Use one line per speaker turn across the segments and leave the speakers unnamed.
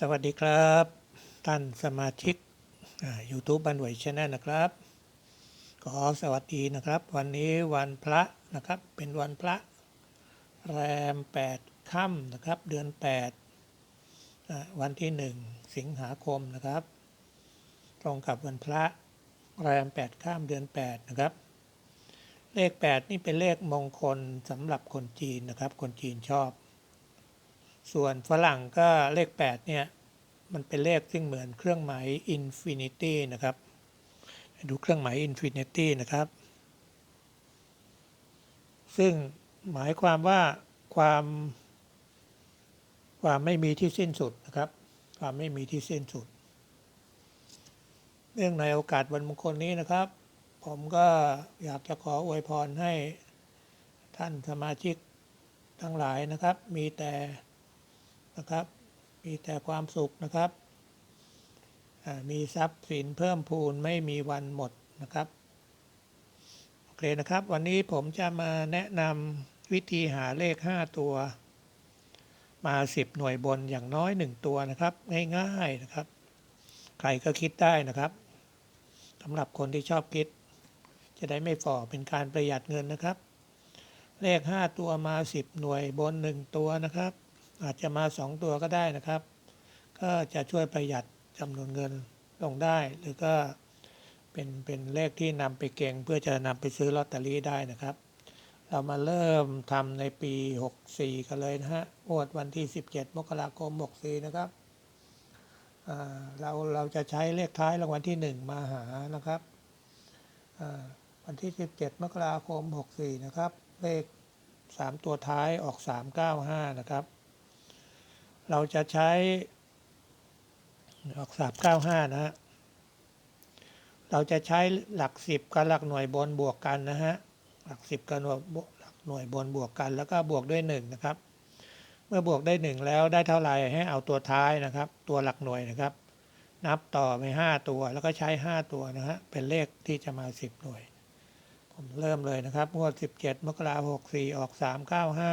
สวัสดีครับ ท่านสมาชิกยูทูบบันไหวชแนลนะครับ ขอสวัสดีนะครับ วันนี้วันพระนะครับเป็นวันพระ แรม 8ค่ำนะครับ เดือน 8 วันที่ 1 สิงหาคมนะครับ ตรงกับวันพระ แรม 8ค่ำเดือน 8 นะครับ เลข 8 นี่เป็นเลขมงคลสำหรับคนจีนนะครับ คนจีนชอบ ส่วนฝรั่งก็เลข 8 เนี่ย มันเป็นเลขซึ่งเหมือนเครื่องหมาย infinity นะครับ ดูเครื่องหมาย infinity นะครับ ซึ่งหมายความว่าความความไม่มีที่สิ้นสุดนะครับ ความไม่มีที่สิ้นสุด เรื่องในโอกาสวันมงคลนี้นะครับ ผมก็อยากจะขออวยพรให้ท่านสมาชิกทั้งหลายนะครับ มีแต่ นะครับ มีแต่ความสุขนะครับ มีทรัพย์สินเพิ่มพูนไม่มีวันหมดนะครับ โอเคนะครับ วันนี้ผมจะมาแนะนำวิธีหาเลข 5 ตัว มา 10 หน่วยบนอย่างน้อย 1 ตัวนะครับ ง่ายๆนะครับ ใครก็คิดได้นะครับสำหรับคนที่ชอบคิด จะได้ไม่ฝ่อเป็นการประหยัดเงินนะครับ เลข 5 ตัวมา 10 หน่วยบน 1 ตัวนะครับ อาจจะมา 2 ตัวก็ได้นะครับ ก็จะช่วยประหยัดจำนวนเงินลงได้ หรือก็เป็นเป็นเลขที่นำไปเก่ง เพื่อจะนำไปซื้อลอตเตอรี่ได้นะครับ เรามาเริ่มทำในปี 64 กันเลยนะฮะงวดวันที่ 17 มกราคม 64 นะครับเราเราจะใช้เลขท้ายรางวัลที่ 1 มาหานะครับวันที่ 17 มกราคม 64 นะครับ เลข 3 ตัวท้ายออก 395 นะครับ เราจะใช้ออก395นะฮะ เราจะใช้หลัก10กับหลักหน่วยบนบวกกันนะฮะ หลัก10กับหน่วยบหลักหน่วยบนบวกกัน แล้วก็บวกด้วย1นะครับ เมื่อบวกได้1แล้วได้เท่าไหร่ให้เอาตัวท้ายนะครับ ตัวหลักหน่วยนะครับ นับต่อไป5ตัวแล้วก็ใช้5ตัวนะฮะ เป็นเลขที่จะมา10หน่วย ผมเริ่มเลยนะครับงวด17มกราคม64ออก395เก้าห้า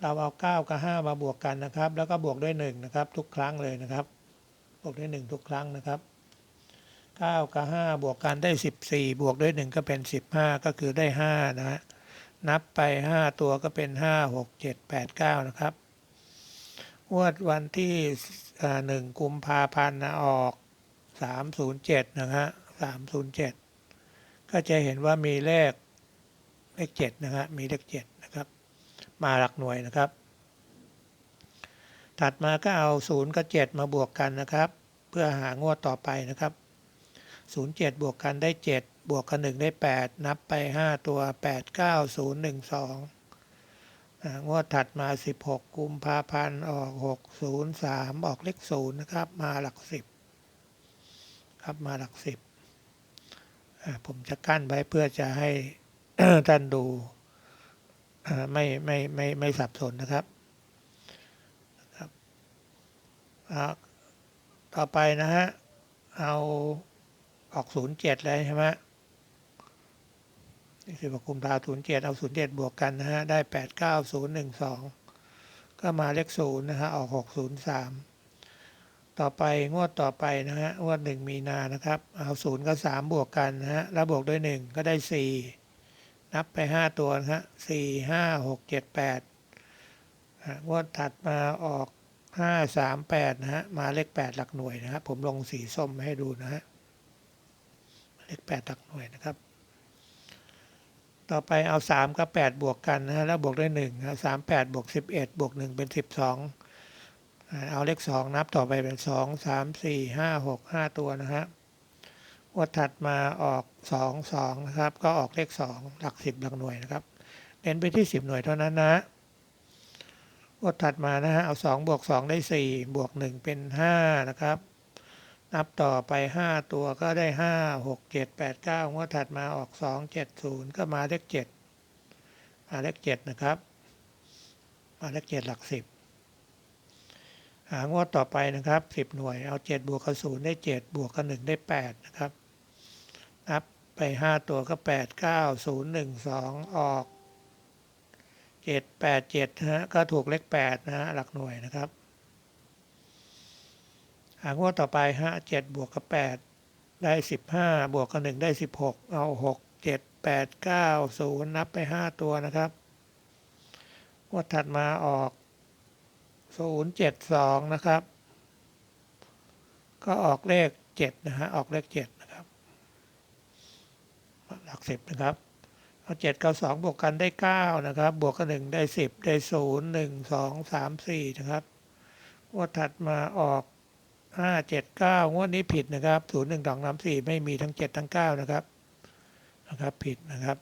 เราเอา 9 กับ 5 มาบวกกันนะครับ แล้วก็บวกด้วย1นะครับทุกครั้งเลยนะครับ บวกด้วย 1 ทุกครั้งนะครับ 9 กับ 5 บวกกันได้ 14 บวกด้วย 1 ก็เป็น 15 ก็คือได้ 5 นะฮะ นับไป 5 ตัวก็เป็น 5 6 7 8 9 นะครับงวดวันที่อ่า1กุมภาพันธ์นะออก 307 นะฮะ 307 ก็จะเห็นว่ามีเลขเลข 7 นะฮะ มีเลข 7 มาหลักหน่วยนะครับ ถัดมาก็เอา 0 กับ 7 มาบวกกันนะครับ เพื่อหางวดต่อไปนะครับ 07 บวกกันได้ 7 บวกกัน 1 ได้ 8 นับไป 5 ตัว 8 9 0 1 2อ่างวดถัดมา 16 กุมภาพันธ์ออก 6 0 3 ออกเลข0นะครับ มาหลัก 10 ครับมาหลัก 10 ผมจะกั้นไว้เพื่อจะให้ท่านดู ไม่ไม่ไม่ไม่สับสนนะครับนะครับต่อไปนะฮะ เอาออก07เจ็ดเลยใช่ไหมสิบกุมภาศูนย์เจ็ดเอาศูนย์เจ็ดบวกกันนะฮะ ได้แปดเก้าศูนย์หนึ่งสองก็มาเลขศูนย์นะฮะ ออกหกศูนย์สามต่อไปงวดต่อไปนะฮะงวดหนึ่งมีนานะครับ เอาศูนย์กับสามบวกกันนะฮะ แล้วบวกด้วยหนึ่งก็ได้สี่ นับไปห้าตัวนะฮะสี่ห้าหกเจ็ดแปดงวดถัดมาออกห้าสามแปดนะฮะมาเลขแปดหลักหน่วยนะครับผมลงสีส้มให้ดูนะฮะเลขแปดหลักหน่วยนะครับ ต่อไปเอาสามกับแปดบวกกันนะฮะแล้วบวกด้วยหนึ่งสามแปดบวกสิบเอ็ดบวกหนึ่งเป็นสิบสองเอาเลขสองนับต่อไปเป็นสองสามสี่ห้าหกห้าตัวนะฮะ งวดถัดมาออกสองสองนะครับ ก็ออกเลขสองหลักสิบหลักหน่วยนะครับ เน้นไปที่สิบหน่วยเท่านั้นนะงวดถัดมานะฮะเอาสองบวกสองได้สี่บวกหนึ่งเป็นห้านะครับ นับต่อไป 5 ตัวก็ได้ 5 6 7 8 9งวดถัดมาออก 2 7 0 ก็มาเลข 7 มาเลข 7 นะครับ มาเลข 7 หลัก 10หางวดต่อไปนะครับ 10 หน่วย เอา 7 บวกกับ0ได้ 7 บวกกับ1ได้ 8 นะครับ นับไป 5 ตัวก็ 8 9 0 1 2 ออก 7 8 7นะฮะก็ถูกเลข8นะฮะหลักหน่วยนะครับหางวดต่อไปห้าเจ็ดบวกกับแปดได้สิบห้าบวกกับหนึ่งได้สิบหกเอาหกเจ็ดแปดเก้าศูนย์นับไปห้าตัวนะครับงวดถัดมาออกศูนย์เจ็ดสองนะครับ ก็ออกเลขเจ็ดนะฮะ ออกเลขเจ็ด หลักสิบนะครับเอาเจ็ดกับสองบวกกันได้เก้านะครับ บวกกับหนึ่งได้สิบได้ศูนย์หนึ่งสองสามสี่นะครับงวดถัดมาออกห้าเจ็ดเก้างวดนี้ผิดนะครับศูนย์หนึ่งสองสามสี่ไม่มีทั้งเจ็ดทั้งเก้านะครับนะครับ ผิดนะครับ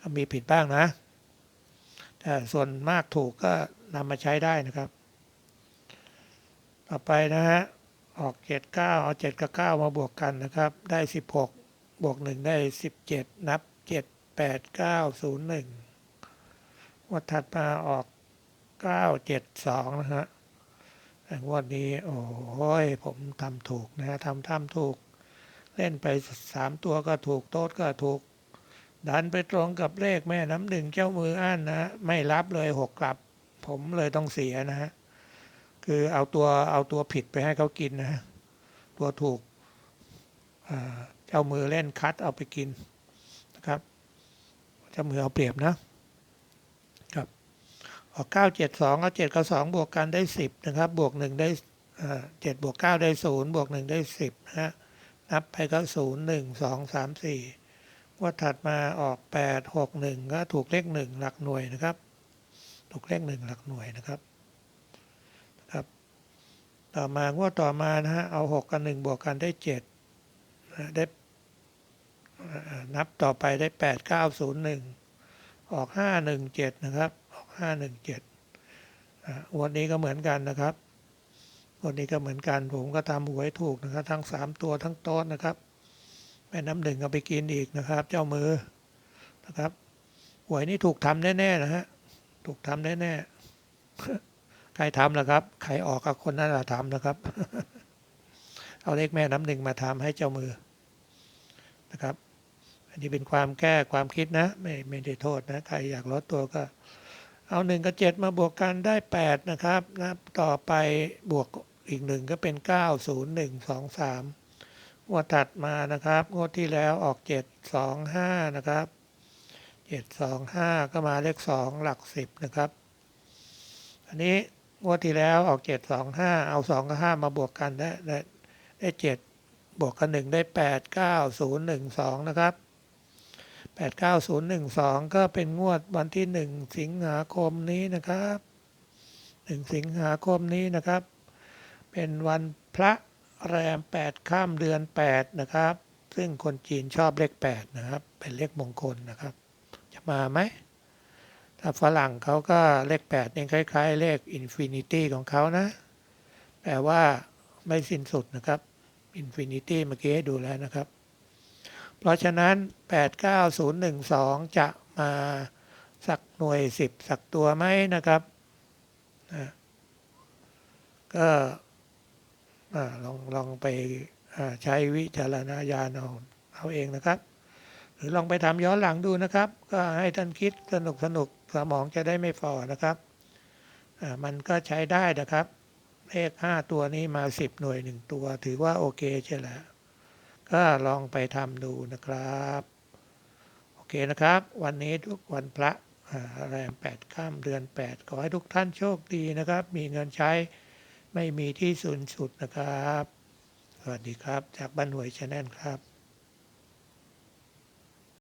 ก็มีผิดบ้างนะ แต่ส่วนมากถูกก็นำมาใช้ได้นะครับ ต่อไปนะฮะออกเจ็ดเก้าเอาเจ็ดกับเก้ามาบวกกันนะครับ ได้สิบหก บวกหนึ่งได้สิบเจ็ดนับเจ็ดแปดเก้าศูนย์หนึ่งวันถัดมาออกเก้าเจ็ดสองนะฮะแต่งวันนี้ โอ้ย ผมทำถูกนะฮะทำทำถูก เล่นไปสามตัวก็ถูกโต๊ดก็ถูก ดันไปตรงกับเลขแม่น้ำหนึ่งเจ้ามืออั้นนะฮะไม่รับเลยหกกลับ ผมเลยต้องเสียนะฮะ คือเอาตัวเอาตัวผิดไปให้เขากินนะฮะตัวถูกอ่า เจ้ามือเล่นคัดเอาไปกินนะครับเจ้ามือเอาเปรียบนะครับออกเก้าเจ็ดสองเอาเจ็ดกับสองบวกกันได้สิบนะครับ บวกหนึ่งได้เจ็ดบวกเก้าได้ศูนย์บวกหนึ่งได้สิบนะฮะนับไปก็ศูนย์หนึ่งสองสามสี่ว่าถัดมาออกแปดหกหนึ่งก็ถูกเลขหนึ่งหลักหน่วยนะครับ ถูกเลขหนึ่งหลักหน่วยนะครับต่อมางวดต่อมานะฮะเอาหกกับหนึ่งบวกกันได้เจ็ด ได้นับต่อไปได้แปดเก้าศูนย์หนึ่งออกห้าหนึ่งเจ็ดนะครับ ออกห้าหนึ่งเจ็ดวันนี้ก็เหมือนกันนะครับวันนี้ก็เหมือนกันผมก็ทำหวยถูกนะครับ ทั้งสามตัวทั้งโต๊ดนะครับแม่น้ำหนึ่งเอาไปกินอีกนะครับ เจ้ามือนะครับหวยนี่ถูกทำแน่ๆนะฮะถูกทำแน่ๆใครทำล่ะครับใครออกกับคนนั้นละทำนะครับ เอาเลขแม่น้ำหนึ่งมาทำให้เจ้ามือ นะครับ อันนี้เป็นความแก้ความคิดนะ ไม่ไม่ได้โทษนะ ใครอยากลดตัวก็ เอาหนึ่งกับเจ็ดมาบวกกันได้แปดนะครับนะต่อไปบวกอีกหนึ่งก็เป็นเก้าศูนย์หนึ่งสองสามงวดถัดมานะครับ งวดที่แล้วออกเจ็ดสองห้านะครับเจ็ดสองห้าก็มาเลขสองหลักสิบนะครับ อันนี้งวดที่แล้วออกเจ็ดสองห้าเอาสองกับห้ามาบวกกันได้ได้ได้เจ็ด บวกกันหนึ่งได้แปดเก้าศูนย์หนึ่งสองนะครับแปดเก้าศูนย์หนึ่งสองก็เป็นงวดวันที่หนึ่งสิงหาคมนี้นะครับหนึ่งสิงหาคมนี้นะครับ เป็นวันพระแรมแปดข้ามเดือนแปดนะครับ ซึ่งคนจีนชอบเลขแปดนะครับ เป็นเลขมงคลนะครับ จะมาไหมถ้าฝรั่งเขาก็เลขแปดเนี่ยคล้าย ๆ เลขอินฟินิตี้ของเขานะ แปลว่าไม่สิ้นสุดนะครับ อินฟินิตี้เมื่อกี้ให้ดูแล้วนะครับ เพราะฉะนั้น 89012 จะมาสักหน่วย 10 สักตัวไหมนะครับนะก็ลองลองไปใช้วิจารณญาณเอาเอาเองนะครับ หรือลองไปทำย้อนหลังดูนะครับ ก็ให้ท่านคิดสนุกสนุกสมองจะได้ไม่ฝ่อนะครับมันก็ใช้ได้นะครับ เลขห้าตัวนี้มาสิบหน่วยหนึ่งตัว ถือว่าโอเคใช่แล้วก็ลองไปทำดูนะครับ โอเคนะครับ วันนี้ทุกวันพระแรมแปดข้ามเดือนแปดขอให้ทุกท่านโชคดีนะครับ มีเงินใช้ไม่มีที่สุนสุดนะครับ สวัสดีครับ จากบ้านหวยชาแนลครับ